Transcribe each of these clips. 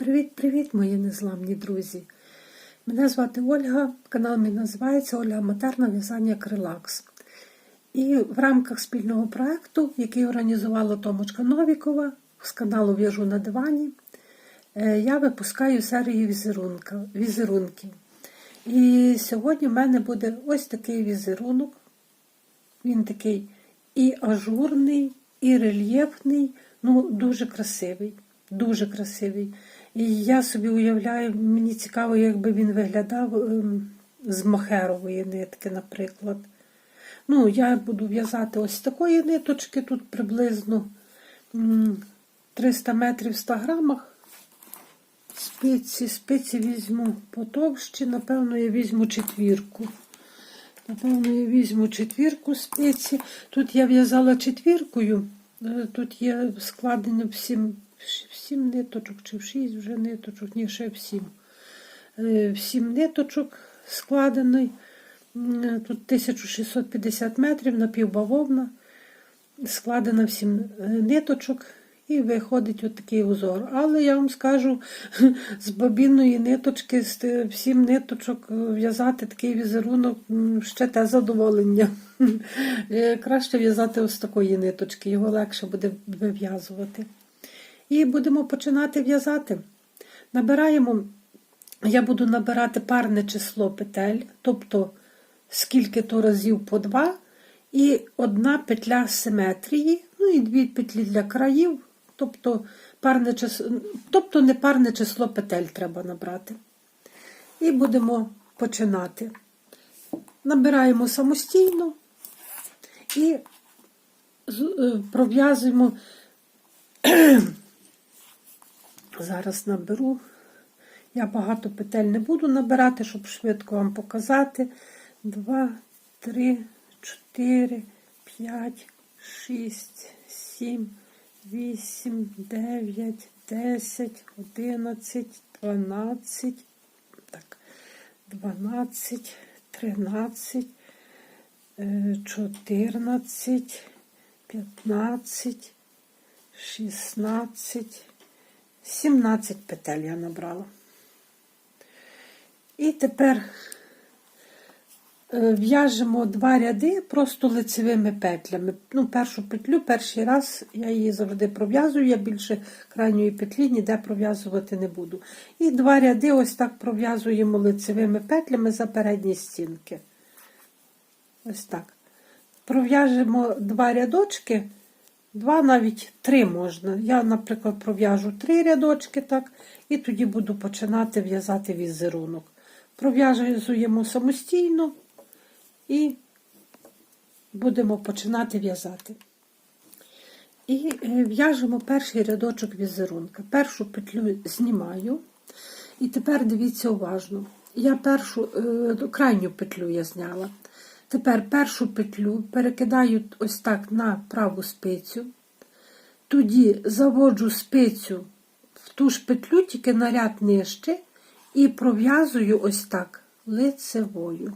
Привіт-привіт, мої незламні друзі! Мене звати Ольга, канал мій називається Ольга Матерна В'язання Крилакс. І в рамках спільного проєкту, який організувала Томочка Новікова з каналу В'яжу на дивані, е, я випускаю серію візерунка, візерунків. І сьогодні в мене буде ось такий візерунок. Він такий і ажурний, і рельєфний, ну дуже красивий. Дуже красивий. І я собі уявляю, мені цікаво, як би він виглядав ем, з махерової нитки, наприклад. Ну, я буду в'язати ось такої ниточки, тут приблизно 300 метрів в 100 грамах. Спиці, спиці візьму потовщі, напевно, я візьму четвірку. Напевно, я візьму четвірку спиці. Тут я в'язала четвіркою, е, тут є складені всім в сім ниточок чи в шість вже ниточок, ні, ще в сім. Е, в сім ниточок складений. Тут 1650 метрів напівбавовна, складена в сім е, ниточок. І виходить отакий узор. Але я вам скажу, з бобінної ниточки, з всім ниточок е, в'язати такий візерунок ще те задоволення. Краще в'язати ось такої ниточки, його легше буде вив'язувати. І будемо починати в'язати. Набираємо, я буду набирати парне число петель, тобто скільки то разів по два, і одна петля симетрії, ну і дві петлі для країв, тобто парне число, тобто не парне число петель треба набрати. І будемо починати. Набираємо самостійно і е, Зараз наберу. Я багато петель не буду набирати, щоб швидко вам показати. 2, 3, 4, 5, 6, 7, 8, 9, 10, 11, 12, так, 12, 13, 14, 15, 16, 17 петель я набрала. І тепер е, в'яжемо два ряди просто лицевими петлями. Ну, Першу петлю, перший раз я її завжди пров'язую, я більше крайньої петлі ніде пров'язувати не буду. І два ряди ось так пров'язуємо лицевими петлями за передні стінки. Ось так. Пров'яжемо два рядочки. Два, навіть три можна. Я, наприклад, пров'яжу три рядочки, так, і тоді буду починати в'язати візерунок. Пров'язуємо самостійно і будемо починати в'язати. І е, в'яжемо перший рядочок візерунка. Першу петлю знімаю. І тепер дивіться уважно. Я першу е, крайню петлю я зняла. Тепер першу петлю перекидаю ось так на праву спицю, тоді заводжу спицю в ту ж петлю, тільки на ряд нижче, і пров'язую ось так лицевою.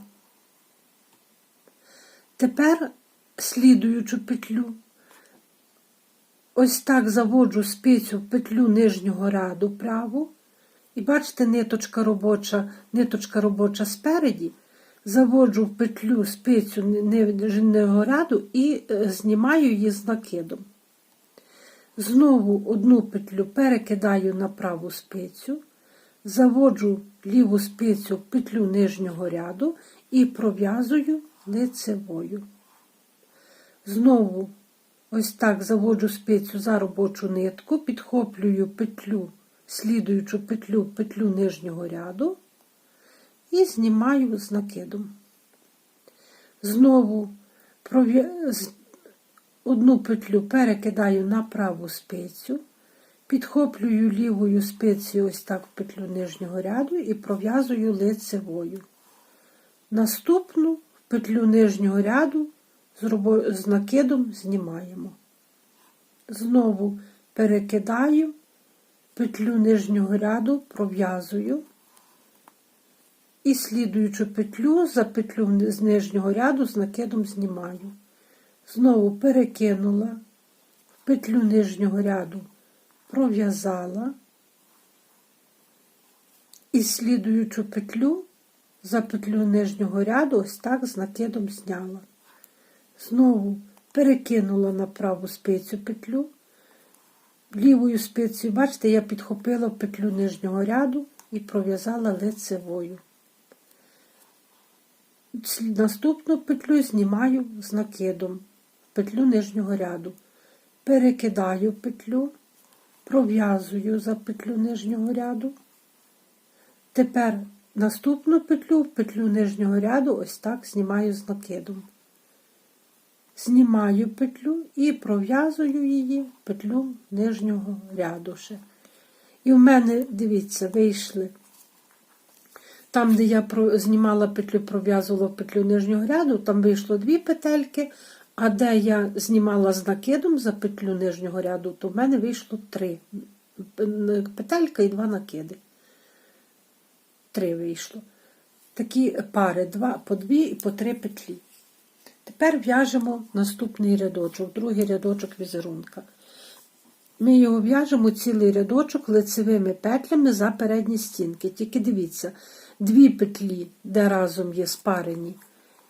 Тепер слідуючу петлю, ось так заводжу спицю в петлю нижнього ряду праву, і бачите, ниточка робоча, ниточка робоча спереді заводжу в петлю спицю нижнього ряду і е, знімаю її з накидом. Знову одну петлю перекидаю на праву спицю, заводжу ліву спицю в петлю нижнього ряду і пров'язую лицевою. Знову ось так заводжу спицю за робочу нитку, підхоплюю петлю, слідуючу петлю петлю нижнього ряду і знімаю з накидом. Знову одну петлю перекидаю на праву спицю, підхоплюю лівою спицею ось так в петлю нижнього ряду і пров'язую лицевою. Наступну петлю нижнього ряду з накидом знімаємо. Знову перекидаю петлю нижнього ряду, пров'язую і слідуючу петлю за петлю з нижнього ряду з накидом знімаю. Знову перекинула петлю нижнього ряду, пров'язала, І слідуючу петлю за петлю нижнього ряду ось так з накидом зняла. Знову перекинула на праву спицю петлю. Лівою спицею, бачите, я підхопила петлю нижнього ряду і пров'язала лицевою. Наступну петлю знімаю з накидом петлю нижнього ряду. Перекидаю петлю, пров'язую за петлю нижнього ряду. Тепер наступну петлю петлю нижнього ряду ось так знімаю з накидом. Знімаю петлю і пров'язую її петлю нижнього ряду ще. І в мене, дивіться, вийшли. Там, де я знімала петлю, пров'язувала петлю нижнього ряду, там вийшло дві петельки, а де я знімала з накидом за петлю нижнього ряду, то в мене вийшло три петелька і два накиди. Три вийшло. Такі пари, два, по дві і по три петлі. Тепер в'яжемо наступний рядочок, другий рядочок візерунка. Ми його в'яжемо цілий рядочок лицевими петлями за передні стінки. Тільки дивіться, дві петлі, де разом є спарені,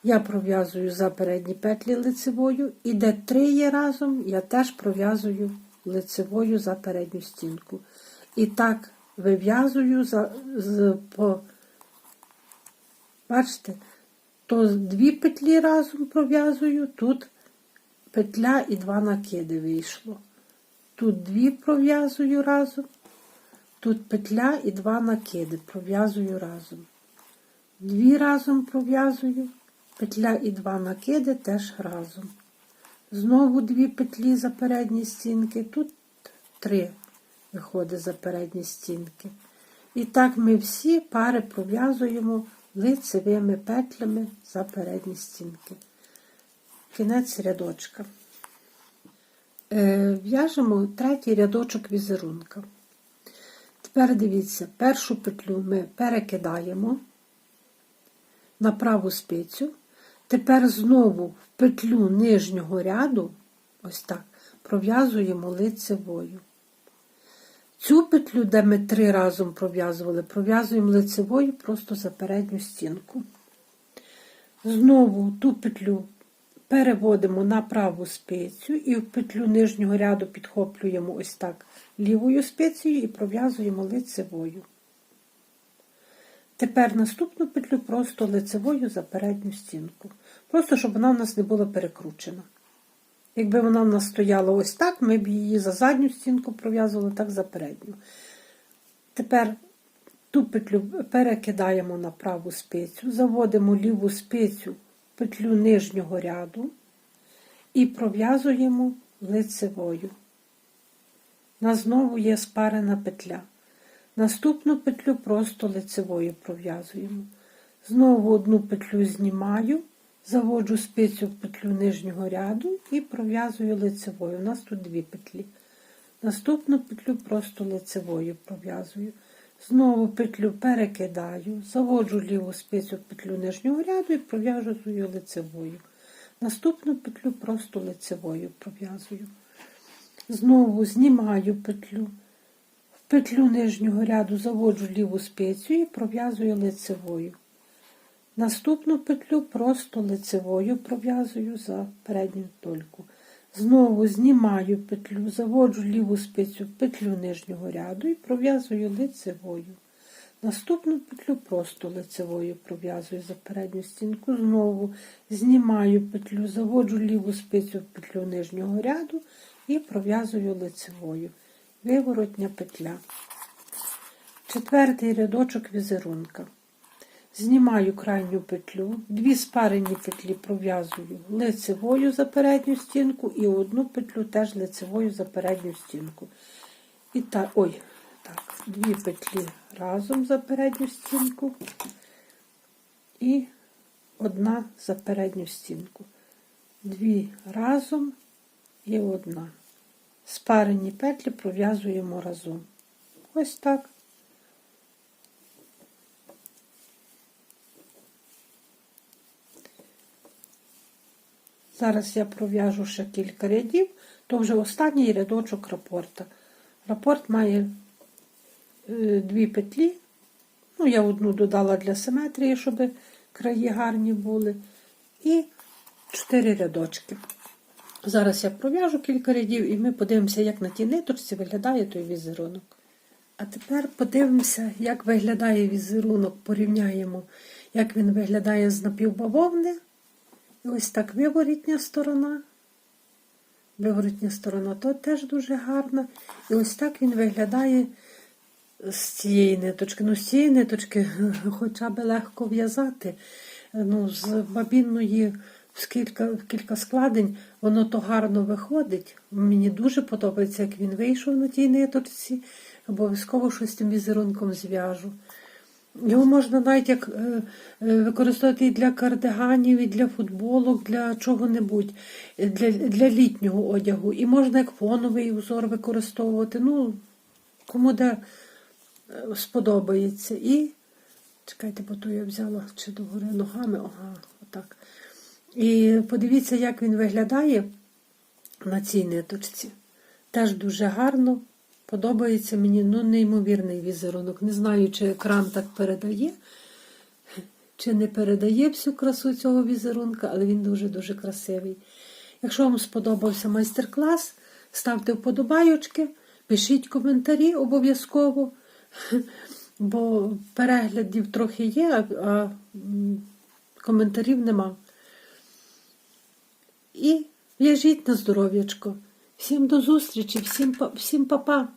я пров'язую за передні петлі лицевою, і де три є разом, я теж пров'язую лицевою за передню стінку. І так вив'язую за, з, по, бачите, то дві петлі разом пров'язую, тут петля і два накиди вийшло. Тут дві пров'язую разом, тут петля і два накиди пров'язую разом. Дві разом пров'язую, петля і два накиди теж разом. Знову дві петлі за передні стінки, тут три виходить за передні стінки. І так ми всі пари пров'язуємо лицевими петлями за передні стінки. Кінець рядочка. Е, В'яжемо третій рядочок візерунка. Тепер дивіться, першу петлю ми перекидаємо на праву спицю. Тепер знову в петлю нижнього ряду, ось так, пров'язуємо лицевою. Цю петлю, де ми три разом пров'язували, пров'язуємо лицевою просто за передню стінку. Знову ту петлю переводимо на праву спицю і в петлю нижнього ряду підхоплюємо ось так лівою спицею і пров'язуємо лицевою. Тепер наступну петлю просто лицевою за передню стінку. Просто, щоб вона в нас не була перекручена. Якби вона в нас стояла ось так, ми б її за задню стінку пров'язували так за передню. Тепер ту петлю перекидаємо на праву спицю, заводимо ліву спицю петлю нижнього ряду і пров'язуємо лицевою. У нас знову є спарена петля. Наступну петлю просто лицевою пров'язуємо. Знову одну петлю знімаю, заводжу спицю в петлю нижнього ряду і пров'язую лицевою. У нас тут дві петлі. Наступну петлю просто лицевою пров'язую. Знову петлю перекидаю, заводжу ліву спицю в петлю нижнього ряду і пров'язую лицевою. Наступну петлю просто лицевою пров'язую. Знову знімаю петлю. В петлю нижнього ряду заводжу ліву спицю і пров'язую лицевою. Наступну петлю просто лицевою пров'язую за передню дольку. Знову знімаю петлю, заводжу ліву спицю в петлю нижнього ряду і пров'язую лицевою. Наступну петлю просто лицевою пров'язую за передню стінку. Знову знімаю петлю, заводжу ліву спицю в петлю нижнього ряду і пров'язую лицевою. Виворотня петля. Четвертий рядочок візерунка. Знімаю крайню петлю, дві спарені петлі пров'язую лицевою за передню стінку і одну петлю теж лицевою за передню стінку. І так, ой, так, дві петлі разом за передню стінку і одна за передню стінку. Дві разом і одна. Спарені петлі пров'язуємо разом. Ось так. Зараз я пров'яжу ще кілька рядів, то вже останній рядочок рапорта. Рапорт має е, дві петлі, ну, я одну додала для симетрії, щоб краї гарні були. І чотири рядочки. Зараз я пров'яжу кілька рядів і ми подивимося, як на тій ниточці виглядає той візерунок. А тепер подивимося, як виглядає візерунок, порівняємо, як він виглядає з напівбавовни. Ось так виворітня сторона. Виворотня сторона то теж дуже гарна. І ось так він виглядає з цієї ниточки. Ну, з цієї ниточки хоча б легко в'язати. Ну, з бабінної в кілька, в кілька складень воно то гарно виходить. Мені дуже подобається, як він вийшов на тій ниточці. Обов'язково щось тим візерунком зв'яжу. Його можна навіть як е, е, використовувати і для кардиганів, і для футболок, для чого-небудь, е, для, для літнього одягу. І можна як фоновий узор використовувати. Ну, кому де сподобається. І чекайте, бо то я взяла чи догори ногами, ага, отак. І подивіться, як він виглядає на цій ниточці. Теж дуже гарно. Подобається мені ну, неймовірний візерунок. Не знаю, чи екран так передає, чи не передає всю красу цього візерунка, але він дуже-дуже красивий. Якщо вам сподобався майстер-клас, ставте вподобайочки, пишіть коментарі обов'язково, бо переглядів трохи є, а, коментарів нема. І в'яжіть на здоров'ячко. Всім до зустрічі, всім, всім па-па.